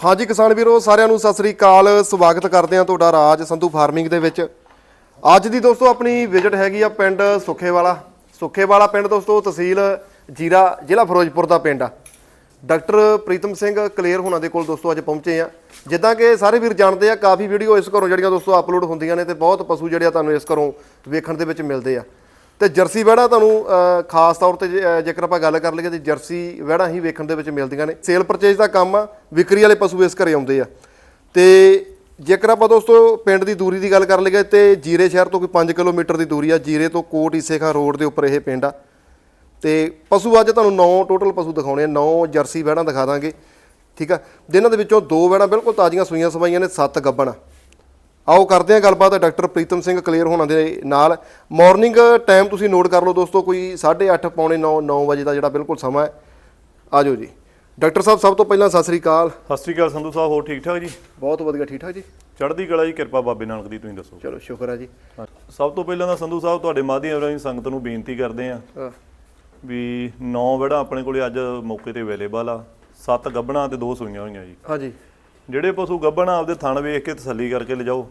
ਹਾਂਜੀ ਕਿਸਾਨ ਵੀਰੋ, ਸਾਰਿਆਂ ਨੂੰ ਸਤਿ ਸ੍ਰੀ ਅਕਾਲ। ਸਵਾਗਤ ਕਰਦੇ ਹਾਂ ਤੁਹਾਡਾ ਰਾਜ ਸੰਧੂ ਫਾਰਮਿੰਗ ਦੇ ਵਿੱਚ। ਅੱਜ ਦੀ ਦੋਸਤੋ ਆਪਣੀ ਵਿਜ਼ਿਟ ਹੈਗੀ ਆ ਪਿੰਡ ਸੁੱਖੇਵਾਲਾ। ਸੁੱਖੇਵਾਲਾ ਪਿੰਡ ਦੋਸਤੋ, ਤਹਿਸੀਲ ਜੀਰਾ, ਜ਼ਿਲ੍ਹਾ ਫਿਰੋਜ਼ਪੁਰ ਦਾ ਪਿੰਡ ਆ। ਡਾਕਟਰ ਪ੍ਰੀਤਮ ਸਿੰਘ ਕਲੇਰ ਹੋਣਾ ਦੇ ਕੋਲ ਦੋਸਤੋ ਅੱਜ ਪਹੁੰਚੇ ਆ। ਜਿੱਦਾਂ ਕਿ ਸਾਰੇ ਵੀਰ ਜਾਣਦੇ ਆ, ਕਾਫੀ ਵੀਡੀਓ ਇਸ ਘਰੋਂ ਜਿਹੜੀਆਂ ਦੋਸਤੋ ਅਪਲੋਡ ਹੁੰਦੀਆਂ ਨੇ ਤੇ ਬਹੁਤ ਪਸ਼ੂ ਜਿਹੜੇ ਆ ਤੁਹਾਨੂੰ ਇਸ ਘਰੋਂ ਵੇਖਣ ਦੇ ਵਿੱਚ ਮਿਲਦੇ ਆ। ਤੇ ਜਰਸੀ ਵਹਿੜਾ ਤੁਹਾਨੂੰ ਖਾਸ ਤੌਰ ਤੇ ਜੇ- ਜੇਕਰ ਆਪਾਂ ਗੱਲ ਕਰ ਲਈਏ ਤੇ ਜਰਸੀ ਵਹਿੜਾ ਹੀ ਵੇਖਣ ਦੇ ਵਿੱਚ ਮਿਲਦੀਆਂ ਨੇ। ਸੇਲ ਪਰਚੇਜ ਦਾ ਕੰਮ ਆ, ਵਿਕਰੀ ਵਾਲੇ ਪਸ਼ੂ ਇਸ ਘਰੇ ਆਉਂਦੇ ਆ। ਤੇ ਜੇਕਰ ਆਪਾਂ ਦੋਸਤੋ ਪਿੰਡ ਦੀ ਦੂਰੀ ਦੀ ਗੱਲ ਕਰ ਲਈਏ ਤੇ ਜੀਰੇ ਸ਼ਹਿਰ ਤੋਂ ਕੋਈ 5 ਕਿਲੋਮੀਟਰ ਦੀ ਦੂਰੀ ਆ, ਜੀਰੇ ਤੋਂ ਕੋਟ ਈਸੇਖਾ ਰੋਡ ਦੇ ਉੱਪਰ ਇਹ ਪਿੰਡ ਆ। ਤੇ ਪਸ਼ੂ ਅੱਜ ਤੁਹਾਨੂੰ 9 ਟੋਟਲ ਪਸ਼ੂ ਦਿਖਾਉਣੇ ਆ 9 ਜਰਸੀ ਵਹਿੜਾਂ ਦਿਖਾ ਦਾਂਗੇ, ਠੀਕ ਆ? ਜਿਨ੍ਹਾਂ ਦੇ ਵਿੱਚੋਂ ਦੋ ਵਹਿੜਾਂ ਬਿਲਕੁਲ ਤਾਜ਼ੀਆਂ ਸੂਈਆਂ ਸਵਾਈਆਂ ਨੇ 7 ਗੱਬਣ ਆ। ਆਓ ਕਰਦੇ ਹਾਂ ਗੱਲਬਾਤ। ਡਾਕਟਰ ਪ੍ਰੀਤਮ ਸਿੰਘ ਕਲੀਅਰ ਹੋਣਾ ਦੇ ਨਾਲ। ਮਾਰਨਿੰਗ ਟਾਈਮ ਤੁਸੀਂ ਨੋਟ ਕਰ ਲਓ ਦੋਸਤੋ ਕੋਈ 8:30 ਪੌਣੇ 9 9 ਵਜੇ ਦਾ ਜਿਹੜਾ ਬਿਲਕੁਲ ਸਮਾਂ ਹੈ। ਆਜੋ ਜੀ। ਡਾਕਟਰ ਸਾਹਿਬ ਸਭ ਤੋਂ ਪਹਿਲਾਂ ਸਤਿ ਸ੍ਰੀ ਅਕਾਲ। ਸਤਿ ਸ਼੍ਰੀ ਅਕਾਲ ਸੰਧੂ ਸਾਹਿਬ ਹੋਰ ਠੀਕ ਠਾਕ ਜੀ? ਬਹੁਤ ਵਧੀਆ ਠੀਕ ਠਾਕ ਜੀ। ਚੜ੍ਹਦੀ ਕਲਾ ਜੀ ਕਿਰਪਾ ਬਾਬੇ ਨਾਨਕ ਦੀ ਤੁਸੀਂ ਦੱਸੋ। ਚਲੋ ਸ਼ੁਕਰ ਹੈ ਜੀ। ਸਭ ਤੋਂ ਪਹਿਲਾਂ ਤਾਂ ਸੰਧੂ ਸਾਹਿਬ ਤੁਹਾਡੇ ਮਾਧਿਅਮ ਰਾਹੀਂ ਸੰਗਤ ਨੂੰ ਬੇਨਤੀ ਕਰਦੇ ਆ ਵੀ ਨੌ ਵੜਾ ਆਪਣੇ ਕੋਲੇ ਅੱਜ ਮੌਕੇ ਤੇ ਅਵੇਲੇਬਲ ਆ। ਸੱਤ ਗੱਬਣਾ ਤੇ ਦੋ ਸੂਈਆਂ ਹੋਈਆਂ ਜੀ। ਹਾਂਜੀ ਜਿਹੜੇ ਪਸ਼ੂ ਗੱਬਣਾ ਆਪਦੇ ਥਣ ਵੇਖ ਕੇ ਤਸੱਲੀ ਕਰਕੇ ਲਿਜਾਓ।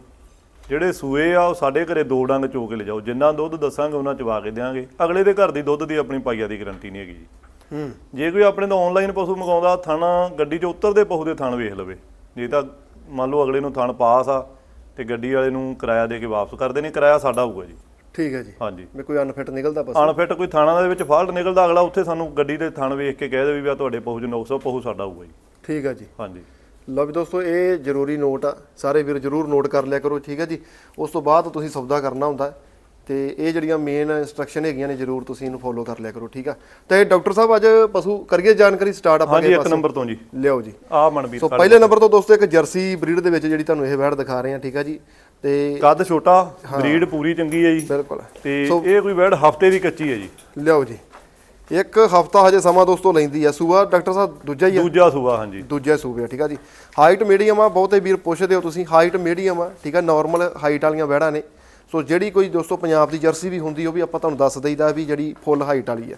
ਜਿਹੜੇ ਸੂਏ ਆ ਉਹ ਸਾਡੇ ਘਰੇ ਦੋ ਡੰਗ ਚੋ ਕੇ ਲਿਜਾਓ। ਜਿੰਨਾ ਦੁੱਧ ਦੱਸਾਂਗੇ ਉਹਨਾਂ ਚਵਾ ਕੇ ਦਿਆਂਗੇ। ਅਗਲੇ ਦੇ ਘਰ ਦੀ ਦੁੱਧ ਦੀ ਆਪਣੀ ਪਾਈਆ ਦੀ ਗਾਰੰਟੀ ਨਹੀਂ ਹੈਗੀ ਜੀ। ਹੂੰ। ਜੇ ਕੋਈ ਆਪਣੇ ਤੋਂ ਆਨਲਾਈਨ ਪਸ਼ੂ ਮੰਗਾਉਂਦਾ ਥਣ ਗੱਡੀ 'ਚ ਉਤਰਦੇ ਪਸ਼ੂ ਦੇ ਥਣ ਵੇਖ ਲਵੇ। ਜੇ ਤਾਂ ਮੰਨ ਲਓ ਅਗਲੇ ਨੂੰ ਥਣ ਪਾਸ ਆ ਤੇ ਗੱਡੀ ਵਾਲੇ ਨੂੰ ਕਿਰਾਇਆ ਦੇ ਕੇ ਵਾਪਸ ਕਰਦੇ ਨੇ ਕਿਰਾਇਆ ਸਾਡਾ ਹੋਊਗਾ ਜੀ। ਠੀਕ ਹੈ ਜੀ। ਹਾਂਜੀ। ਮੈਂ ਕੋਈ ਅਨਫਿਟ ਨਿਕਲਦਾ ਬਸ ਅਨਫਿਟ ਕੋਈ ਥਾਣਾ ਦੇ ਵਿੱਚ ਫਾਲਟ ਨਿਕਲਦਾ ਅਗਲਾ ਉੱਥੇ ਸਾਨੂੰ ਗੱਡੀ ਦੇ ਥਣ ਵੇਖ ਕੇ ਕਹਿ ਦੇ ਵੀ ਆ ਤੁਹਾਡੇ ਪਸ਼ੂ 'ਚ ਨੁਕਸ ਆ ਪਸ਼ੂ ਸਾਡਾ ਹੋਊਗਾ ਜੀ। ਠੀਕ ਹੈ ਜੀ। ਹਾਂਜੀ। ਲਓ ਵੀ ਦੋਸਤੋ ਇਹ ਜ਼ਰੂਰੀ ਨੋਟ ਆ। ਸਾਰੇ ਵੀਰ ਜ਼ਰੂਰ ਨੋਟ ਕਰ ਲਿਆ ਕਰੋ ਠੀਕ ਹੈ ਜੀ? ਉਸ ਤੋਂ ਬਾਅਦ ਤੁਸੀਂ ਸੌਦਾ ਕਰਨਾ ਹੁੰਦਾ। ਤੇ ਇਹ ਜਿਹੜੀਆਂ ਮੇਨ ਇਨਸਟਰਕਸ਼ਨ ਹੈਗੀਆਂ ਨੇ ਜ਼ਰੂਰ ਤੁਸੀਂ ਇਹਨੂੰ ਫੋਲੋ ਕਰ ਲਿਆ ਕਰੋ ਠੀਕ ਆ? ਤੇ ਡਾਕਟਰ ਸਾਹਿਬ ਅੱਜ ਪਸ਼ੂ ਕਰੀਏ ਜਾਣਕਾਰੀ ਸਟਾਰਟ ਆਪਾਂ ਹਾਂਜੀ ਇੱਕ ਨੰਬਰ ਤੋਂ ਜੀ। ਲਿਆਓ ਜੀ। ਆ ਮਨਵੀਰ ਸੋ ਪਹਿਲੇ ਨੰਬਰ ਤੋਂ ਦੋਸਤੋ ਇੱਕ ਜਰਸੀ ਬਰੀਡ ਦੇ ਵਿੱਚ ਜਿਹੜੀ ਤੁਹਾਨੂੰ ਇਹ ਵੈੜ ਦਿਖਾ ਰਹੇ ਹਾਂ ਠੀਕ ਆ ਜੀ? ਤੇ ਕੱਦ ਛੋਟਾ ਬਰੀਡ ਪੂਰੀ ਚੰਗੀ ਹੈ ਜੀ। ਬਿਲਕੁਲ। ਤੇ ਇਹ ਕੋਈ ਵੈੜ ਹਫ਼ਤੇ ਦੀ ਕੱਚੀ ਹੈ ਜੀ। ਲਿਆਓ ਜੀ। ਇੱਕ ਹਫਤਾ ਹਜੇ ਸਮਾਂ ਦੋਸਤੋ ਲੈਂਦੀ ਆ ਸੂਆ ਡਾਕਟਰ ਸਾਹਿਬ ਦੂਜਾ ਹੀ ਆ। ਦੂਜਾ ਸੂਆ ਹਾਂਜੀ। ਦੂਜਾ ਸੂਬੇ ਆ ਠੀਕ ਆ ਜੀ। ਹਾਈਟ ਮੀਡੀਅਮ ਆ ਬਹੁਤੇ ਵੀਰ ਪੁੱਛਦੇ ਹੋ ਤੁਸੀਂ ਹਾਈਟ ਮੀਡੀਅਮ ਆ ਠੀਕ ਆ ਨਾਰਮਲ ਹਾਈਟ ਵਾਲੀਆਂ ਵਹਿੜਾਂ ਨੇ। ਸੋ ਜਿਹੜੀ ਕੋਈ ਦੋਸਤੋ ਪੰਜਾਬ ਦੀ ਜਰਸੀ ਵੀ ਹੁੰਦੀ ਉਹ ਵੀ ਆਪਾਂ ਤੁਹਾਨੂੰ ਦੱਸ ਦਈਦਾ ਵੀ ਜਿਹੜੀ ਫੁੱਲ ਹਾਈਟ ਵਾਲੀ ਆ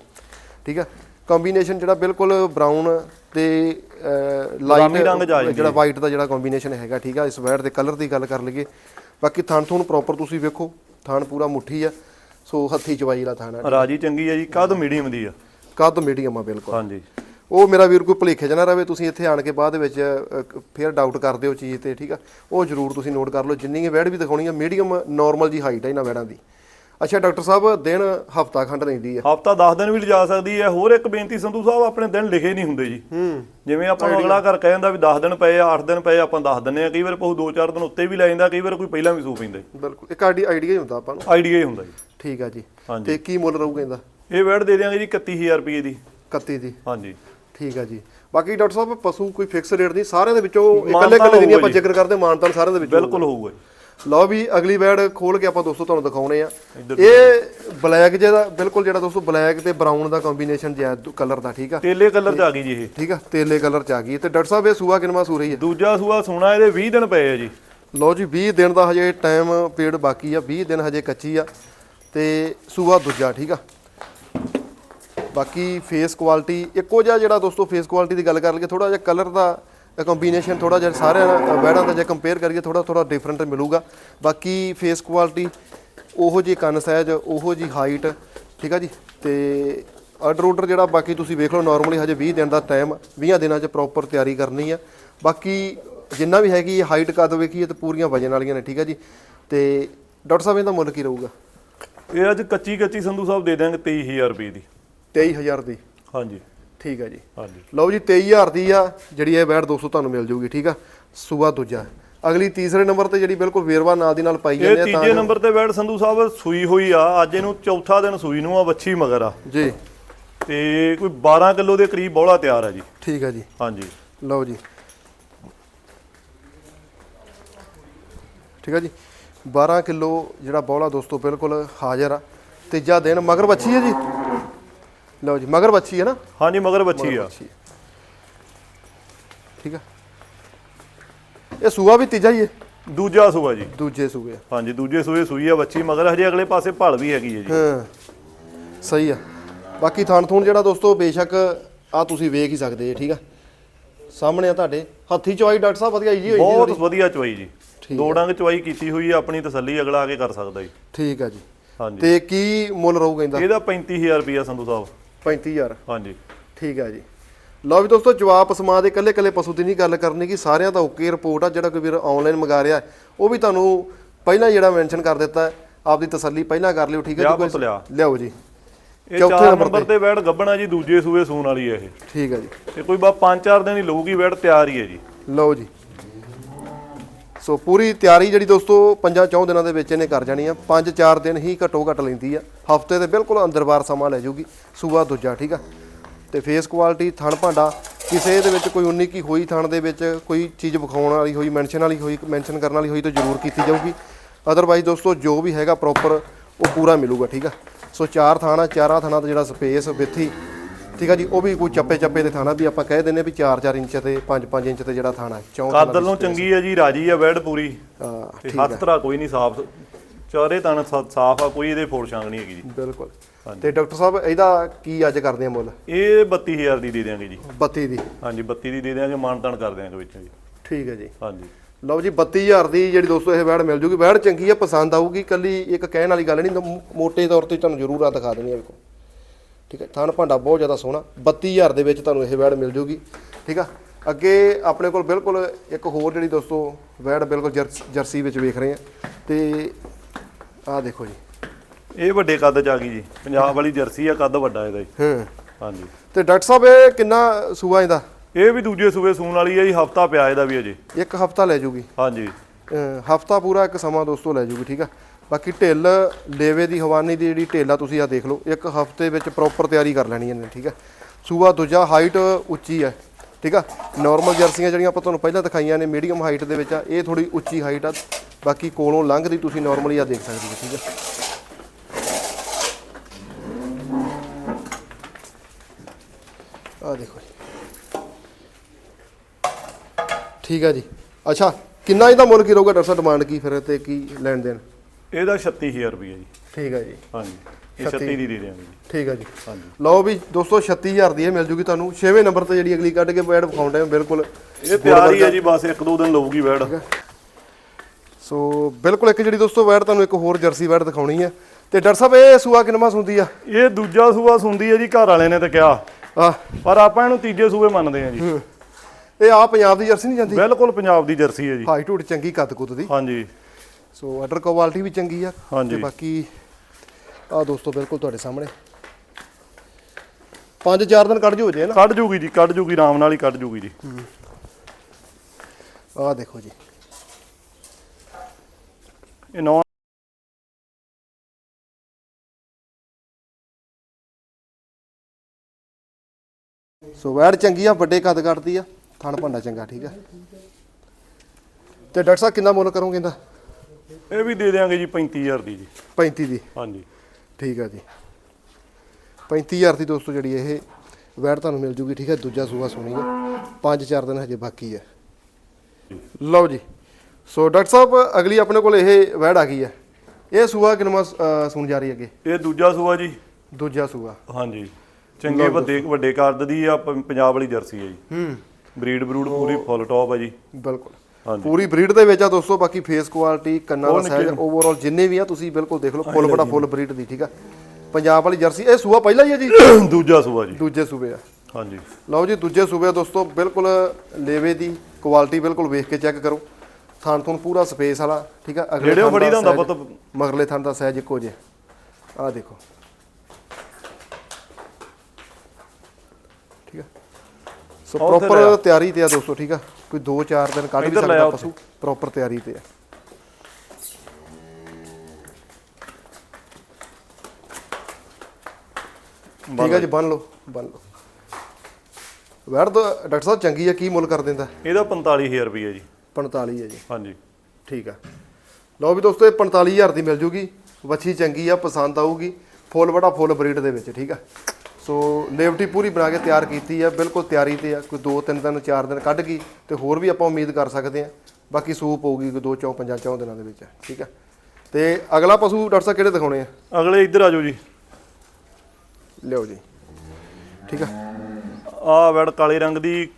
ਠੀਕ ਆ। ਕੰਬੀਨੇਸ਼ਨ ਜਿਹੜਾ ਬਿਲਕੁਲ ਬਰਾਊਨ ਤੇ ਲਾਈਟ ਜਿਹੜਾ ਵਾਈਟ ਦਾ ਜਿਹੜਾ ਕੰਬੀਨੇਸ਼ਨ ਹੈਗਾ ਠੀਕ ਆ ਇਸ ਵੈੜ ਦੇ ਕਲਰ ਦੀ ਗੱਲ ਕਰ ਲਈਏ। ਬਾਕੀ ਥਣ ਥਣ ਪ੍ਰੋਪਰ ਤੁਸੀਂ ਵੇਖੋ ਥਣ ਪੂਰਾ ਮੁੱਠੀ ਆ। ਸੋ ਹੱਥੀ ਚਵਾਈ ਵਾਲਾ ਥਣ ਰਾਜੀ ਚੰਗੀ ਹੈ ਜੀ ਕੱਦ ਮੀਡੀਅਮ ਦੀ ਆ? ਕੱਦ ਮੀਡੀਅਮ ਆ ਬਿਲਕੁਲ। ਹਾਂਜੀ। ਉਹ ਮੇਰਾ ਵੀਰ ਕੋਈ ਭੁਲੇਖੇ ਚ ਨਾ ਰਵੇ ਤੁਸੀਂ ਇੱਥੇ ਆਣ ਕੇ ਬਾਅਦ ਵਿੱਚ ਫਿਰ ਡਾਊਟ ਕਰਦੇ ਹੋ ਚੀਜ਼ ਤੇ ਠੀਕ ਆ? ਉਹ ਜ਼ਰੂਰ ਤੁਸੀਂ ਨੋਟ ਕਰ ਲਓ ਜਿੰਨੀ ਇਹ ਵੈੜ ਵੀ ਦਿਖਾਉਣੀ ਆ ਮੀਡੀਅਮ ਨਾਰਮਲ ਜੀ ਹਾਈਟ ਹੈ ਇਹਨਾਂ ਵੈੜਾਂ ਦੀ। ਅੱਛਾ ਡਾਕਟਰ ਸਾਹਿਬ ਦਿਨ ਹਫਤਾ ਖੰਡ ਲੈਂਦੀ ਆ। ਹਫਤਾ 10 ਦਿਨ ਵੀ ਲਿਜਾ ਸਕਦੀ ਹੈ। ਹੋਰ ਇੱਕ ਬੇਨਤੀ ਸੰਧੂ ਸਾਹਿਬ ਆਪਣੇ ਦਿਨ ਲਿਖੇ ਨਹੀਂ ਹੁੰਦੇ ਜੀ। ਹੂੰ। ਜਿਵੇਂ ਆਪਾਂ ਨੂੰ ਅਗਲਾ ਘਰ ਕਹਿ ਜਾਂਦਾ ਵੀ 10 ਦਿਨ ਪਏ ਆ 8 ਦਿਨ ਪਏ ਆਪਾਂ ਦੱਸ ਦਿੰਨੇ ਆ। ਕਈ ਵਾਰ ਪਹੂ 2-4 ਦਿਨ ਉੱਤੇ ਵੀ ਲੈ ਜਾਂਦਾ ਕਈ ਵਾਰ ਕੋਈ ਪਹਿਲਾਂ ਵੀ ਸੂ ਪੈਂਦਾ। ਬਿਲਕੁਲ। ਇੱਕ ਆਈਡੀ ਆਈਡੀਆ ਹੀ ਹੁੰਦਾ ਆਪਾਂ ਨੂੰ। ਆਈਡੀਆ ਹੀ ਹੁੰਦਾ ਜੀ। ਠੀਕ ਆ ਜੀ। ਹਾਂਜੀ। ਤੇ ਕੀ ਮੁੱਲ ਰਹੂਗਾ ਇਹਦਾ? ਇਹ ਵੈਟ ਦੇ ਦਿਆਂਗੇ ਜੀ 31000 ਰੁਪਏ ਦੀ। 31 ਦੀ। ਹਾਂਜੀ। ਠੀਕ ਆ ਜੀ। ਬਾਕੀ ਡਾਕਟਰ ਸਾਹਿਬ ਪਸ਼ੂ ਕੋਈ ਫਿਕਸ ਰੇਟ ਨਹੀਂ ਸਾਰਿਆਂ ਦੇ ਵਿੱਚੋਂ ਇਕੱਲੇ ਇਕੱਲੇ ਦੀ ਨਹੀਂ ਆਪਾਂ ਹੋਊਗਾ ਜੀ। ਜ਼ਿਕਰ ਕਰਦੇ ਮਾਨਤਾਨ ਸਾਰਿਆਂ ਦੇ ਵਿੱਚੋਂ ਬਿਲਕੁਲ ਹੋਊਗਾ ਜੀ। ਲਓ ਵੀ ਅਗਲੀ ਵੈੜ ਖੋਲ ਕੇ ਆਪਾਂ ਦੋਸਤੋ ਤੁਹਾਨੂੰ ਦਿਖਾਉਣੇ ਆ। ਇਹ ਬਲੈਕ ਜਿਹਦਾ ਬਿਲਕੁਲ ਜਿਹੜਾ ਦੋਸਤੋ ਬਲੈਕ ਤੇ ਬਰਾਊਨ ਦਾ ਕੰਬੀਨੇਸ਼ਨ ਜਿਹਾ ਕਲਰ ਦਾ ਠੀਕ ਆ? ਤੇਲੇ ਕਲਰ 'ਚ ਆ ਗਈ ਜੀ ਇਹ। ਠੀਕ ਆ ਤੇਲੇ ਕਲਰ ਚ ਆ ਗਈ। ਤੇ ਡਾਕਟਰ ਸਾਹਿਬ ਇਹ ਸੂਆ ਕਿੰਨਵਾ ਸੂ ਰਹੀ ਹੈ? ਦੂਜਾ ਸੂਆ ਸੋਨਾ ਇਹਦੇ 20 ਦਿਨ ਪਏ ਆ ਜੀ। ਲਓ ਜੀ 20 ਦਿਨ ਦਾ ਹਜੇ ਟਾਈਮ ਪੀਰੀਅਡ ਬਾਕੀ ਆ 20 ਦਿਨ ਹਜੇ ਕੱਚੀ ਆ। ਤੇ ਸੂਆ ਦੂਜਾ, ਠੀਕ ਆ? ਬਾਕੀ ਫੇਸ ਕੁਆਲਿਟੀ ਇੱਕੋ ਜਿਹਾ ਜਿਹੜਾ ਦੋਸਤੋ ਫੇਸ ਕੁਆਲਿਟੀ ਦੀ ਗੱਲ ਕਰ ਲਈਏ ਥੋੜਾ ਜਿਹਾ ਕਲਰ ਦਾ ਕੰਬੀਨੇਸ਼ਨ ਥੋੜਾ ਜਿਹਾ ਸਾਰਿਆਂ ਨਾਲ ਬੈੜਾਂ ਦਾ ਜੇ ਕੰਪੇਅਰ ਕਰੀਏ ਥੋੜਾ ਥੋੜਾ ਡਿਫਰੈਂਟ ਮਿਲੂਗਾ। ਬਾਕੀ ਫੇਸ ਕੁਆਲਿਟੀ ਉਹੋ ਜੀ ਕੰਨ ਸਾਈਜ਼ ਉਹੋ ਜੀ ਹਾਈਟ ਠੀਕ ਆ ਜੀ? ਤੇ ਆਰਡਰ ਆਰਡਰ ਜਿਹੜਾ ਬਾਕੀ ਤੁਸੀਂ ਵੇਖ ਲਓ ਨਾਰਮਲੀ ਹਜੇ 20 ਦਿਨ ਦਾ ਟਾਈਮ 20 ਦਿਨਾਂ 'ਚ ਪ੍ਰੋਪਰ ਤਿਆਰੀ ਕਰਨੀ ਆ। ਬਾਕੀ ਜਿੰਨਾ ਵੀ ਹੈਗੀ ਹਾਈਟ ਕਦ ਵੇਖੀਏ ਤੇ ਪੂਰੀਆਂ ਵਜਨ ਵਾਲੀਆਂ ਨੇ, ਠੀਕ ਆ ਜੀ? ਤੇ ਡਾਕਟਰ ਸਾਹਿਬ, ਇਹਦਾ ਮੁੱਲ ਕੀ ਰਹੂਗਾ? ਇਹ ਅੱਜ ਕੱਚੀ ਕੱਚੀ ਸੰਧੂ ਸਾਹਿਬ ਦੇ ਦਿਆਂਗੇ 23000 ਰੁਪਏ ਦੀ। 23000 ਦੀ। ਹਾਂਜੀ। ਠੀਕ ਆ ਜੀ। ਹਾਂਜੀ। ਲਓ ਜੀ 23000 ਦੀ ਆ ਜਿਹੜੀ ਇਹ ਬੈਟ 200 ਤੁਹਾਨੂੰ ਮਿਲ ਜਾਊਗੀ ਠੀਕ ਆ? ਸੂਆ ਦੂਜਾ। ਅਗਲੀ ਤੀਸਰੇ ਨੰਬਰ ਤੇ ਜਿਹੜੀ ਬਿਲਕੁਲ ਵੇਰਵਾ ਨਾਲ ਦੀ ਨਾਲ ਪਾਈ ਇਹ ਜਾਂਦੇ ਆ ਤੀਜੇ ਨੰਬਰ ਤੇ ਵੈਟ ਸੰਧੂ ਸਾਹਿਬ ਸੂਈ ਹੋਈ ਆ ਅੱਜ ਇਹਨੂੰ ਚੌਥਾ ਦਿਨ ਸੂਈ ਨੂੰ ਆ ਵੱਛੀ ਮਗਰ ਆ। ਜੀ। ਤੇ ਕੋਈ 12 ਕਿਲੋ ਦੇ ਕਰੀਬ ਬੋਲਾ ਤਿਆਰ ਆ ਜੀ। ਠੀਕ ਆ ਜੀ। ਹਾਂਜੀ। ਲਓ ਜੀ। ਠੀਕ ਆ ਜੀ। 12 ਕਿਲੋ ਜਿਹੜਾ ਬੌਲਾ ਦੋਸਤੋ ਬਿਲਕੁਲ ਹਾਜ਼ਰ ਆ। ਤੀਜਾ ਦਿਨ ਮਗਰ ਬੱਚੀ ਹੈ ਜੀ? ਲਓ ਜੀ ਮਗਰ ਬੱਚੀ ਹੈ ਨਾ? ਹਾਂਜੀ ਮਗਰ ਆ। ਬੱਚੀ ਹੈ। ਠੀਕ ਆ। ਇਹ ਸੂਆ ਵੀ ਤੀਜਾ ਹੀ ਹੈ? ਦੂਜਾ ਸੂਆ ਜੀ। ਦੂਜੇ ਸੂਏ ਆ। ਹਾਂਜੀ ਦੂਜੇ ਸੂਏ ਸੂਈ ਆ ਵੱਛੀ ਮਗਰ ਹਜੇ ਅਗਲੇ ਪਾਸੇ ਭਲ ਵੀ ਹੈਗੀ ਹੈ ਜੀ। ਹਾਂ ਸਹੀ ਆ। ਬਾਕੀ ਥਣ ਥੂਣ ਜਿਹੜਾ ਦੋਸਤੋ ਬੇਸ਼ੱਕ ਆ ਤੁਸੀਂ ਵੇਖ ਹੀ ਸਕਦੇ ਜੀ ਠੀਕ ਆ। ਸਾਹਮਣੇ ਆ ਤੁਹਾਡੇ। ਹੱਥੀ ਚਵਾਈ ਡਾਕਟਰ ਸਾਹਿਬ ਵਧੀਆ ਈਜੀ ਹੋਈ ਜੀ ਬਹੁਤ? ਵਧੀਆ ਚਵਾਈ ਜੀ। ਦੋ ਡੰਗ ਚਵਾਈ ਕੀਤੀ ਹੋਈ ਆ ਆਪਣੀ ਤਸੱਲੀ ਅਗਲਾ ਆ ਕੇ ਕਰ ਸਕਦਾ ਜੀ। ਠੀਕ ਆ ਜੀ। ਹਾਂਜੀ। ਤੇ ਕੀ ਮੁੱਲ ਰਹੂਗਾ ਇਹਦਾ? ਇਹਦਾ 35000 ਰੁਪਿਆ ਸੰਧੂ ਸਾਹਿਬ। 35000 ਹਾਂਜੀ। ਠੀਕ ਆ ਜੀ। ਲਓ ਵੀ ਦੋਸਤੋ ਜਵਾਬ ਪਸਮਾ ਦੇ ਕੱਲੇ ਕੱਲੇ ਪਸ਼ੂ ਦੀ ਨਹੀਂ ਗੱਲ ਕਰਨੀ ਕਿ ਸਾਰਿਆਂ ਦਾ ਓਕੇ ਰਿਪੋਰਟ ਆ ਜਿਹੜਾ ਕੋਈ ਵੀਰ ਆਨਲਾਈਨ ਮੰਗਾ ਰਿਹਾ ਉਹ ਵੀ ਤੁਹਾਨੂੰ ਪਹਿਲਾਂ ਜਿਹੜਾ ਮੈਂਸ਼ਨ ਕਰ ਦਿੱਤਾ ਹੈ। ਆਪਦੀ ਤਸੱਲੀ ਪਹਿਲਾਂ ਕਰ ਲਿਓ ਠੀਕ ਹੈ ਜੀ। ਲਿਆਓ ਜੀ। ਇਹ ਚੌਥੇ 4 ਨੰਬਰ ਨੰਬਰ ਤੇ। ਬੈਠ ਗੱਬਣਾ ਜੀ ਦੂਜੇ ਸੂਏ ਸੂਣ ਵਾਲੀ ਹੈ ਇਹ। ਠੀਕ ਹੈ ਜੀ। ਤੇ ਕੋਈ ਬਾ 5-4 ਦਿਨ ਹੀ ਲਊਗੀ ਬੈਠ ਤਿਆਰ ਹੀ ਹੈ ਜੀ। ਲਓ ਜੀ। ਸੋ ਪੂਰੀ ਤਿਆਰੀ ਜਿਹੜੀ ਦੋਸਤੋ ਪੰਜਾਂ ਚੌਂ ਦਿਨਾਂ ਦੇ ਵਿੱਚ ਇਹਨੇ ਕਰ ਜਾਣੀ ਆ। ਪੰਜ ਚਾਰ ਦਿਨ ਹੀ ਘੱਟੋ ਘੱਟ ਲੈਂਦੀ ਆ। ਹਫ਼ਤੇ ਦੇ ਬਿਲਕੁਲ ਅੰਦਰ-ਬਾਹਰ ਸਮਾਂ ਲੈ ਜੂਗੀ। ਸੂਆ ਦੂਜਾ, ਠੀਕ ਆ? ਤੇ ਫੇਸ ਕੁਆਲਿਟੀ ਥਣ ਭਾਂਡਾ, ਕਿਸੇ ਦੇ ਵਿੱਚ ਕੋਈ 19 ਕੀ ਹੋਈ, ਥਣ ਦੇ ਵਿੱਚ ਕੋਈ ਚੀਜ਼ ਵਿਖਾਉਣ ਵਾਲੀ ਹੋਈ ਮੈਂਸ਼ਨ ਵਾਲੀ ਹੋਈ ਮੈਂਸ਼ਨ ਕਰਨ ਵਾਲੀ ਹੋਈ ਤਾਂ ਜ਼ਰੂਰ ਕੀਤੀ ਜਾਊਗੀ। ਅਦਰਵਾਈਜ਼ ਦੋਸਤੋ ਜੋ ਵੀ ਹੈਗਾ ਪ੍ਰੋਪਰ ਉਹ ਪੂਰਾ ਮਿਲੂਗਾ, ਠੀਕ ਆ? ਸੋ ਚਾਰ ਥਾਣਾ, ਚਾਰਾਂ ਥਾਣਾ ਦਾ ਜਿਹੜਾ ਸਪੇਸ ਵਿੱਥੀ ਠੀਕ ਆ ਜੀ ਉਹ ਵੀ ਕੋਈ ਚੱਪੇ ਚੱਪੇ ਦੇ ਥਾਣਾ ਵੀ ਆਪਾਂ ਕਹਿ ਦਿੰਨੇ ਵੀ 4-4 ਇੰਚ ਤੇ 5-5 ਇੰਚ ਤੇ ਜਿਹੜਾ ਥਾਣਾ ਹੈ ਚੌਂ ਥਾਣਾ ਕਾਦਰ ਨੂੰ ਚੰਗੀ ਹੈ ਜੀ ਰਾਜੀ ਆ ਬੈਠ ਪੂਰੀ। ਹਾਂ ਤੇ ਹੱਥ ਕੋਈ ਨਹੀਂ ਸਾਫ਼ ਚਾਰੇ ਤਣ ਸਾਫ਼ ਆ ਕੋਈ ਇਹਦੇ ਫੋੜ ਛਾਂਗ ਨਹੀਂ ਹੈਗੀ ਜੀ। ਬਿਲਕੁਲ। ਤੇ ਡਾਕਟਰ ਸਾਹਿਬ ਇਹਦਾ ਕੀ ਅੱਜ ਕਰਦੇ ਆ ਮੁੱਲ? ਇਹ 32000 ਦੀ ਦੇ ਦਿਆਂਗੇ ਜੀ। 32 ਦੀ। ਹਾਂਜੀ 32 ਦੀ ਦੇ ਦਿਆਂਗੇ ਮਾਨਤਾਨ ਕਰ ਦਿਆਂਗੇ ਵਿੱਚ ਜੀ। ਠੀਕ ਹੈ ਜੀ। ਹਾਂਜੀ। ਲਓ ਜੀ 32000 ਦੀ ਜਿਹੜੀ ਦੋਸਤੋ ਇਹ ਵੈੜ ਮਿਲ ਜੂਗੀ। ਵੈੜ ਚੰਗੀ ਆ ਪਸੰਦ ਆਊਗੀ। ਕੱਲੀ ਇੱਕ ਕਹਿਣ ਵਾਲੀ ਗੱਲ ਨਹੀਂ ਮੋਟੇ ਤੌਰ ਤੇ ਤੁਹਾਨੂੰ ਜ਼ਰੂਰ ਆ ਦਿਖਾ ਦੇਣੀ ਆ ਵੇਖੋ। ਠੀਕ ਹੈ ਥਣ ਭਾਂਡਾ ਬਹੁਤ ਜ਼ਿਆਦਾ ਸੋਹਣਾ 32000 ਦੇ ਵਿੱਚ ਤੁਹਾਨੂੰ ਇਹ ਵੈੜ ਮਿਲ ਜੂਗੀ ਠੀਕ ਆ? ਅੱਗੇ ਆਪਣੇ ਕੋਲ ਬਿਲਕੁਲ ਇੱਕ ਹੋਰ ਜਿਹੜੀ ਦੋਸਤੋ ਵੈੜ ਬਿਲਕੁਲ ਜਰਸ- ਵਿੱਚ ਵੇਖ ਰਹੇ ਆ ਤੇ ਆਹ ਦੇਖੋ ਜੀ। ਇਹ ਵੱਡੇ ਕੱਦ ਚ ਆ ਗਈ ਜੀ ਪੰਜਾਬ ਵਾਲੀ ਜਰਸੀ ਆ ਕੱਦ ਵੱਡਾ ਇਹਦਾ ਜੀ। ਹਾਂ। ਹਾਂਜੀ। ਤੇ ਡਾਕਟਰ ਸਾਹਿਬ ਇਹ ਕਿੰਨਾ ਸੂਆ ਇਹਦਾ? ਇਹ ਵੀ ਦੂਜੇ ਸੂਬੇ ਸੂਣ ਵਾਲੀ ਹੈ ਜੀ ਹਫਤਾ ਪਿਆ ਇਹਦਾ ਵੀ ਅਜੇ। ਇੱਕ ਹਫਤਾ ਲੈ ਜੂਗੀ। ਹਾਂਜੀ। ਹਫਤਾ ਪੂਰਾ ਇੱਕ ਸਮਾਂ ਦੋਸਤੋ ਲੈ ਜੂਗੀ ਠੀਕ ਆ? ਬਾਕੀ ਢਿੱਲ, ਲੇਵੇ ਦੀ ਹਵਾਨੀ ਦੀ ਜਿਹੜੀ ਢਿੱਲ ਆ ਤੁਸੀਂ ਆ ਦੇਖ ਲਓ, ਇੱਕ ਹਫ਼ਤੇ ਵਿੱਚ ਪ੍ਰੋਪਰ ਤਿਆਰੀ ਕਰ ਲੈਣੀ ਇਹਨੇ, ਠੀਕ ਹੈ ਸੂਆ ਦੂਜਾ ਹਾਈਟ ਉੱਚੀ ਹੈ ਠੀਕ ਆ? ਨਾਰਮਲ ਜਰਸੀਆਂ ਜਿਹੜੀਆਂ ਆਪਾਂ ਤੁਹਾਨੂੰ ਪਹਿਲਾਂ ਦਿਖਾਈਆਂ ਨੇ ਮੀਡੀਅਮ ਹਾਈਟ ਦੇ ਵਿੱਚ ਆ, ਇਹ ਥੋੜੀ ਉੱਚੀ ਹਾਈਟ ਆ, ਬਾਕੀ ਕੋਲੋਂ ਲੰਘਦੀ ਤੁਸੀਂ ਨਾਰਮਲੀ ਆ ਦੇਖ ਸਕਦੇ ਹੋ, ਠੀਕ ਆ? ਆ ਦੇਖੋ ਜੀ। ਠੀਕ ਆ ਜੀ। ਅੱਛਾ, ਕਿੰਨਾ ਇਹਦਾ ਮੁੱਲ ਕੀ ਰਹੂਗਾ ਡਾਕਟਰ ਸਾਹਿਬ ਡਿਮਾਂਡ ਕੀ ਫਿਰ ਤੇ ਕੀ ਲੈਣ ਦੇਣ? ਇਹਦਾ 36000 ਰੁਪਏ ਜੀ। ਠੀਕ ਹੈ ਜੀ। ਹਾਂਜੀ ਇਹ 36 ਦੀ ਦੇ ਦਿਆਂਗੇ ਜੀ। ਠੀਕ ਹੈ ਜੀ। ਹਾਂਜੀ। ਲਓ ਵੀ ਦੋਸਤੋ 36000 ਦੀ ਇਹ ਮਿਲ ਜੂਗੀ ਤੁਹਾਨੂੰ। 6ਵੇਂ ਨੰਬਰ ਤੇ ਜਿਹੜੀ ਅਗਲੀ ਕੱਢ ਕੇ ਬੈਡ ਵਿਖਾਉਂਦੇ ਹਾਂ ਬਿਲਕੁਲ ਇਹ ਤਿਆਰ ਹੀ ਹੈ ਜੀ ਬਸ ਇੱਕ ਦੋ ਦਿਨ ਲਊਗੀ ਬੈੜ ਸੋ ਬਿਲਕੁਲ ਇੱਕ ਜਿਹੜੀ ਦੋਸਤੋ ਵੈੜ ਤੁਹਾਨੂੰ ਇੱਕ ਹੋਰ ਜਰਸੀ ਵੈੜ ਦਿਖਾਉਣੀ ਹੈ ਤੇ ਡਾਕਟਰ ਸਾਹਿਬ ਇਹ ਸੂਆ ਕਿੰਨਵਾਂ ਸੁੰਦੀ ਆ? ਇਹ ਦੂਜਾ ਸੂਆ ਸੁੰਦੀ ਹੈ ਜੀ ਘਰ ਵਾਲੇ ਨੇ ਤੇ ਕਿਹਾ। ਆ। ਪਰ ਆਪਾਂ ਇਹਨੂੰ ਤੀਜੇ ਸੂਏ ਮੰਨਦੇ ਹਾਂ ਜੀ। ਇਹ ਆ ਪੰਜਾਬ ਦੀ ਜਰਸੀ ਨਹੀਂ ਜਾਂਦੀ? ਬਿਲਕੁਲ ਪੰਜਾਬ ਦੀ ਜਰਸੀ ਹੈ ਜੀ। ਹਾਈਟ ਹੂਟ ਚੰਗੀ ਕੱਦ ਕੁੱਦ ਦੀ। ਹਾਂਜੀ। ਸੋ ਆਰਡਰ ਕੁਆਲਿਟੀ ਵੀ ਚੰਗੀ ਆ ਹਾਂਜੀ। ਤੇ ਬਾਕੀ ਆ ਦੋਸਤੋ ਬਿਲਕੁਲ ਤੁਹਾਡੇ ਸਾਹਮਣੇ। ਪੰਜ ਚਾਰ ਦਿਨ ਕੱਢ ਜੋ ਹੋ ਜੇ ਨਾ। ਕੱਢ ਜੂਗੀ ਜੀ ਕੱਢ ਜੂਗੀ ਆਰਾਮ ਨਾਲ ਹੀ ਕੱਢ ਜੂਗੀ ਜੀ। ਆ ਦੇਖੋ ਜੀ। ਇਹ ਨੌ ਸੋ ਵੈੜ ਚੰਗੀ ਆ ਵੱਡੇ ਕੱਦ ਕੱਟਦੀ ਆ। ਥਣ ਭੰਡਾ ਚੰਗਾ ਠੀਕ ਆ। ਤੇ ਡਾਕਟਰ ਸਾਹਿਬ ਕਿੰਨਾ ਮੁੱਲ ਕਰੋਗੇ ਇਹਦਾ? ਇਹ ਵੀ ਦੇ ਦਿਆਂਗੇ ਜੀ 35000 ਦੀ ਜੀ। 35 ਦੀ? ਹਾਂਜੀ। ਠੀਕ ਆ ਜੀ। 35000 ਦੀ ਦੋਸਤੋ ਜਿਹੜੀ ਇਹ ਵੈੜ ਤੁਹਾਨੂੰ ਮਿਲ ਜੂਗੀ ਠੀਕ ਹੈ ਦੂਜਾ ਸੂਆ ਸੁਣੀ ਹੈ ਪੰਜ ਚਾਰ ਦਿਨ ਹਜੇ ਬਾਕੀ ਹੈ ਲਓ ਜੀ। ਸੋ ਡਾਕਟਰ ਸਾਹਿਬ ਅਗਲੀ ਆਪਣੇ ਕੋਲ ਇਹ ਵੈੜ ਆ ਗਈ ਹੈ ਇਹ ਸੂਆ ਕਿਨਮਾ ਸੁਣ ਜਾ ਰਹੀ ਅੱਗੇ? ਇਹ ਦੂਜਾ ਸੂਆ ਜੀ। ਦੂਜਾ ਸੂਆ। ਹਾਂਜੀ। ਚੰਗੇ ਵੱਡੇ ਵੱਡੇ ਕੱਦ ਦੀ ਆ ਪੰਜਾਬ ਵਾਲੀ ਜਰਸੀ ਹੈ ਜੀ। ਹੂੰ। ਬਰੀਡ ਬਰੂਡ ਪੂਰੀ ਫੁੱਲ ਟੌਪ ਹੈ ਜੀ। ਬਿਲਕੁਲ। ਪੂਰੀ ਬਰੀਡ ਦੇ ਵਿੱਚ ਆ ਦੋਸਤੋ ਬਾਕੀ ਫੇਸ ਕੁਆਲਿਟੀ ਕੰਨਾਂ ਦਾ ਸਾਈਜ਼ ਓਵਰਆਲ ਜਿੰਨੇ ਵੀ ਆ ਤੁਸੀਂ ਬਿਲਕੁਲ ਦੇਖ ਲਓ ਫੁੱਲ ਬੜਾ ਫੁੱਲ ਬਰੀਡ ਦੀ ਠੀਕ ਆ। ਪੰਜਾਬ ਵਾਲੀ ਜਰਸੀ ਇਹ ਸੂਆ ਪਹਿਲਾ ਹੀ ਹੈ ਜੀ? ਦੂਜਾ ਸੂਆ ਜੀ। ਦੂਜੇ ਸੂਬੇ ਆ। ਹਾਂਜੀ। ਲਓ ਜੀ ਦੂਜੇ ਸੂਬੇ ਆ ਦੋਸਤੋ ਬਿਲਕੁਲ ਲੇਵੇ ਦੀ ਕੁਆਲਿਟੀ ਬਿਲਕੁਲ ਵੇਖ ਕੇ ਚੈੱਕ ਕਰੋ। ਥਣ ਥਣ ਪੂਰਾ ਸਪੇਸ ਵਾਲਾ ਠੀਕ ਆ। ਅਗਲੇ ਜਿਹੜੇ ਫੜੀ ਦਾ ਹੁੰਦਾ ਪੁੱਤ। ਮਗਰਲੇ ਥਣ ਦਾ ਸਾਈਜ਼ ਇੱਕੋ ਜਿਹਾ। ਆ ਦੇਖੋ। ਠੀਕ ਆ। So proper. ਤਿਆਰੀ ਤੇ ਆ ਦੋਸਤੋ ਠੀਕ ਆ। ਕੋਈ 2-4 ਦਿਨ ਕੱਢ ਵੀ ਇੱਧਰ ਲੈ ਸਕਦਾ ਪਸ਼ੂ ਪ੍ਰੋਪਰ ਤਿਆਰੀ ਤੇ ਆ। ਠੀਕ ਆ ਜੀ ਬੰਨ ਲਓ ਬੰਨ ਲਓ। ਵੈੜ ਤਾਂ ਡਾਕਟਰ ਸਾਹਿਬ ਚੰਗੀ ਆ ਕੀ ਮੁੱਲ ਕਰ ਦਿੰਦਾ? ਇਹਦਾ 45000 ਰੁਪਏ ਜੀ। 45 ਹੈ ਜੀ। ਹਾਂਜੀ। ਠੀਕ ਆ। ਲਓ ਵੀ ਦੋਸਤੋ ਇਹ 45000 ਦੀ ਮਿਲ ਜੂਗੀ। ਵੱਛੀ ਚੰਗੀ ਆ ਪਸੰਦ ਆਊਗੀ। ਫੁੱਲ ਬੜਾ ਫੁੱਲ ਬਰੀਡ ਦੇ ਵਿੱਚ ਠੀਕ ਆ। ਸੋ ਲੇਵਟੀ ਪੂਰੀ ਬਣਾ ਕੇ ਤਿਆਰ ਕੀਤੀ ਆ ਬਿਲਕੁਲ ਤਿਆਰੀ ਤੇ ਆ ਕੋਈ 2-3 ਦਿਨ 4 ਦਿਨ ਕੱਢ ਗਈ ਤੇ ਹੋਰ ਵੀ ਆਪਾਂ ਉਮੀਦ ਕਰ ਸਕਦੇ ਆ। ਬਾਕੀ ਸੂਪ ਹੋਊਗੀ ਕੋਈ 2 ਚੌਂ ਪੰਜਾਂ ਚੌਂ ਦਿਨਾਂ ਦੇ ਵਿੱਚ ਠੀਕ ਆ। ਤੇ ਅਗਲਾ ਪਸ਼ੂ ਡਾਕਟਰ ਸਾਹਿਬ ਕਿਹੜੇ ਦਿਖਾਉਣੇ ਆ? ਅਗਲੇ ਇੱਧਰ ਆ ਜਾਓ ਜੀ। ਲਿਓ ਜੀ। ਠੀਕ ਆ। ਆ ਵੜ ਕਾਲੇ ਰੰਗ ਦੀ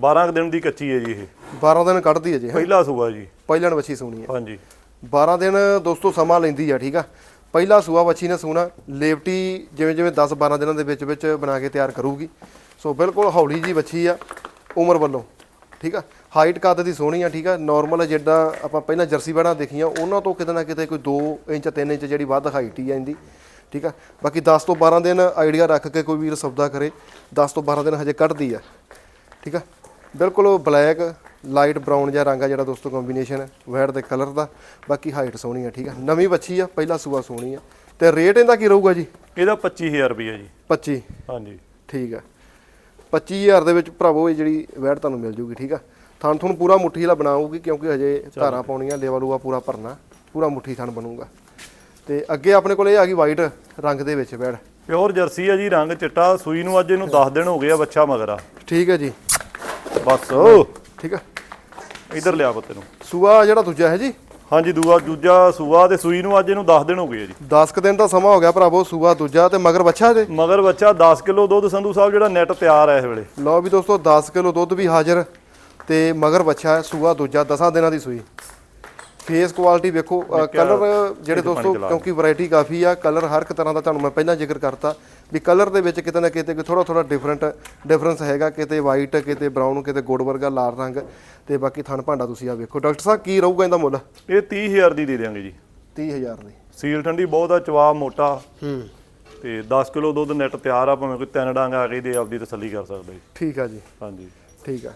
12 ਕੁ ਦਿਨ ਦੀ ਕੱਚੀ ਹੈ ਜੀ ਇਹ। 12 ਦਿਨ ਕੱਢਦੀ ਹੈ ਜੀ। ਪਹਿਲਾ ਸੂਆ ਜੀ। ਪਹਿਲਾਂ ਵੱਛੀ ਸੂਣੀ ਹੈ। ਹਾਂਜੀ। 12 ਦਿਨ ਦੋਸਤੋ ਸਮਾਂ ਲੈਂਦੀ ਆ ਠੀਕ ਆ। ਪਹਿਲਾ ਸੂਆ ਵੱਛੀ ਨੇ ਸੂਣਾ, ਲੇਵਟੀ ਜਿਵੇਂ ਜਿਵੇਂ 10 12 ਦਿਨਾਂ ਦੇ ਵਿੱਚ ਵਿੱਚ ਬਣਾ ਕੇ ਤਿਆਰ ਕਰੂਗੀ। ਸੋ ਬਿਲਕੁਲ ਹੌਲੀ ਜੀ ਵੱਛੀ ਆ ਉਮਰ ਵੱਲੋਂ, ਠੀਕ ਆ? ਹਾਈਟ ਕੱਦ ਦੀ ਸੋਹਣੀ ਆ, ਠੀਕ ਆ? ਨਾਰਮਲ ਜਿੱਦਾਂ ਆਪਾਂ ਪਹਿਲਾਂ ਜਰਸੀ ਬਣਾ ਦੇਖੀਆਂ, ਉਹਨਾਂ ਤੋਂ ਕਿਤੇ ਨਾ ਕਿਤੇ ਕੋਈ 2 ਇੰਚ 3 ਇੰਚ ਜਿਹੜੀ ਵੱਧ ਹਾਈਟ ਹੀ ਆ ਇਹਦੀ, ਠੀਕ ਆ? ਬਾਕੀ 10 ਤੋਂ 12 ਦਿਨ ਆਈਡੀਆ ਰੱਖ ਕੇ ਕੋਈ ਵੀਰ ਸੌਦਾ ਕਰੇ 10 ਤੋਂ 12 ਦਿਨ ਹਜੇ ਕੱਢਦੀ ਆ, ਠੀਕ ਆ? ਬਿਲਕੁਲ ਬਲੈਕ ਲਾਈਟ ਬਰਾਊਨ ਜਿਹਾ ਰੰਗ ਆ ਜਿਹੜਾ ਦੋਸਤੋ ਕੰਬੀਨੇਸ਼ਨ ਵੈਟ ਦੇ ਕਲਰ ਦਾ। ਬਾਕੀ ਹਾਈਟ ਸੋਹਣੀ ਆ ਠੀਕ ਆ। ਨਵੀਂ ਬੱਚੀ ਆ ਪਹਿਲਾ ਸੂਆ ਸੋਹਣੀ ਆ। ਤੇ ਰੇਟ ਇਹਦਾ ਕੀ ਰਹੂਗਾ ਜੀ? ਇਹਦਾ 25000 ਰੁਪਏ ਜੀ। 25 ਹਾਂਜੀ। ਠੀਕ ਆ। 25000 ਦੇ ਵਿੱਚ ਭਰਾਵੋ ਇਹ ਜਿਹੜੀ ਵੈਟ ਤੁਹਾਨੂੰ ਮਿਲ ਜੂਗੀ ਠੀਕ ਆ। ਥਣ ਤੁਹਾਨੂੰ ਪੂਰਾ ਮੁੱਠੀ ਵਾਲਾ ਬਣਾਉਗੀ ਕਿਉਂਕਿ ਹਜੇ ਧਾਰਾਂ ਪਾਉਣੀਆਂ ਲੇਵਲ ਲੂਆ ਪੂਰਾ ਭਰਨਾ ਪੂਰਾ ਮੁੱਠੀ ਥਣ ਬਣੂਗਾ। ਤੇ ਅੱਗੇ ਆਪਣੇ ਕੋਲ ਇਹ ਆ ਗਈ ਵਾਈਟ ਰੰਗ ਦੇ ਵਿੱਚ ਵੈੜ ਪਿਓਰ ਜਰਸੀ ਆ ਜੀ ਰੰਗ ਚਿੱਟਾ ਸੂਈ ਨੂੰ ਅੱਜ ਇਹਨੂੰ 10 ਦਿਨ ਹੋ ਗਏ ਆ ਬੱਚਾ ਮਗਰ ਠੀਕ ਹੈ ਜੀ। ਬਸ। ਠੀਕ ਆ। ਇਧਰ ਲਿਆ ਪੁੱਤ ਨੂੰ ਸੂਆ ਜਿਹੜਾ ਦੂਜਾ ਹੈ ਜੀ? ਹਾਂਜੀ ਦੂਆ ਦੂਜਾ ਸੂਆ ਤੇ ਸੂਈ ਨੂੰ ਅੱਜ ਇਹਨੂੰ 10 ਦਿਨ ਹੋ ਗਏ ਜੀ। 10 ਕੁ ਦਿਨ ਦਾ ਸਮਾਂ ਹੋ ਗਿਆ ਭਰਾਵੋ ਸੂਆ ਦੂਜਾ ਤੇ ਮਗਰ ਬੱਚਾ ਦੇ ਮਗਰ ਬੱਚਾ 10 ਕਿਲੋ ਦੁੱਧ ਸੰਧੂ ਸਾਹਿਬ ਜਿਹੜਾ ਨੈਟ ਤਿਆਰ ਹੈ ਇਸ ਵੇਲੇ। ਲਓ ਵੀ ਦੋਸਤੋ 10 ਕਿਲੋ ਦੁੱਧ ਵੀ ਹਾਜ਼ਰ ਤੇ ਮਗਰ ਬੱਚਾ ਸੂਆ ਦੂਜਾ 10 ਦਿਨਾਂ ਦੀ ਸੂਈ। ਫੇਸ ਕੁਆਲਿਟੀ ਵੇਖੋ ਕਲਰ ਜਿਹੜੇ ਦੋਸਤੋ ਕਿਉਂਕਿ ਵੈਰਾਈਟੀ ਕਾਫੀ ਆ ਕਲਰ ਹਰ ਇੱਕ ਤਰ੍ਹਾਂ ਦਾ ਤੁਹਾਨੂੰ ਮੈਂ ਪਹਿਲਾਂ ਜ਼ਿਕਰ ਕਰਤਾ ਵੀ ਕਲਰ ਦੇ ਵਿੱਚ ਕਿਤੇ ਨਾ ਕਿਤੇ ਥੋੜਾ ਥੋੜਾ ਡਿਫਰੈਂਟ ਡਿਫਰੈਂਸ ਹੈਗਾ ਕਿਤੇ ਵਾਈਟ ਕਿਤੇ ਬਰਾਊਨ ਕਿਤੇ ਗੋਡ ਵਰਗਾ ਲਾਲ ਰੰਗ ਤੇ ਬਾਕੀ ਥਣ ਭਾਂਡਾ ਤੁਸੀਂ ਆ ਵੇਖੋ। ਡਾਕਟਰ ਸਾਹਿਬ ਕੀ ਰਹੂਗਾ ਇਹਦਾ ਮੁੱਲ? ਇਹ 30000 ਦੀ ਦੇ ਦਿਆਂਗੇ ਜੀ। 30000 ਦੀ। ਸੀਲ ਠੰਡੀ ਬਹੁਤ ਆ ਚਵਾ ਮੋਟਾ। ਹੂੰ। ਤੇ 10 ਕਿਲੋ ਦੁੱਧ ਨੈਟ ਤਿਆਰ ਆ ਭਾਵੇਂ ਕੋਈ ਤਿੰਨ ਡਾਂਗ ਆ ਗਈ ਦੇ ਆਪਦੀ ਤਸੱਲੀ ਕਰ ਸਕਦਾ ਜੀ। ਠੀਕ ਆ ਜੀ। ਹਾਂਜੀ। ਠੀਕ ਆ।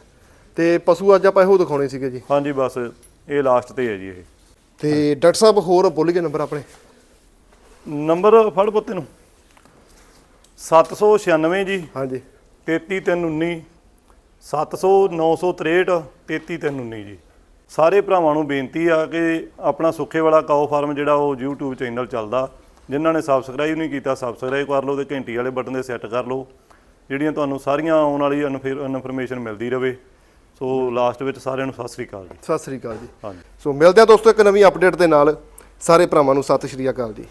ਤੇ ਪਸ਼ੂ ਅੱਜ ਆਪਾਂ ਇਹੋ ਦਿਖਾਉਣੇ ਸੀਗੇ ਜੀ। ਹਾਂਜੀ ਬਸ ਇਹ ਲਾਸਟ ਤੇ ਹੈ ਜੀ ਇਹ। ਤੇ ਡਾਕਟਰ ਸਾਹਿਬ ਹੋਰ ਬੋਲੀਏ ਨੰਬਰ ਆਪਣੇ। ਨੰਬਰ ਫੜ ਪੁੱਤੇ ਨੂੰ 796 ਜੀ। ਹਾਂਜੀ। 33319 700 963 33319 ਜੀ। ਸਾਰੇ ਭਰਾਵਾਂ ਨੂੰ ਬੇਨਤੀ ਆ ਕਿ ਆਪਣਾ ਸੁੱਖੇ ਵਾਲਾ ਕਾਓ ਫਾਰਮ ਜਿਹੜਾ ਉਹ YouTube ਚੈਨਲ ਚੱਲਦਾ। ਜਿਨ੍ਹਾਂ ਨੇ ਸਬਸਕ੍ਰਾਈਬ ਨਹੀਂ ਕੀਤਾ ਸਬਸਕ੍ਰਾਈਬ ਕਰ ਲਓ ਤੇ ਘੰਟੀ ਵਾਲੇ ਬਟਨ ਦੇ ਸੈੱਟ ਕਰ ਲਓ। ਜਿਹੜੀਆਂ ਤੁਹਾਨੂੰ ਸਾਰੀਆਂ ਆਉਣ ਵਾਲੀ ਇਨਫੋਰਮੇਸ਼ਨ ਮਿਲਦੀ ਰਵੇ। ਸੋ ਲਾਸਟ ਵਿੱਚ ਸਾਰਿਆਂ ਨੂੰ ਸਤਿ ਸ੍ਰੀ ਅਕਾਲ ਜੀ। ਸਤਿ ਸ੍ਰੀ ਅਕਾਲ ਜੀ। ਹਾਂਜੀ। ਸੋ ਮਿਲਦੇ ਆ ਦੋਸਤੋ ਇੱਕ ਨਵੀਂ ਅਪਡੇਟ ਦੇ ਨਾਲ। ਸਾਰੇ ਭਰਾਵਾਂ ਨੂੰ ਸਤਿ ਸ਼੍ਰੀ ਅਕਾਲ ਜੀ।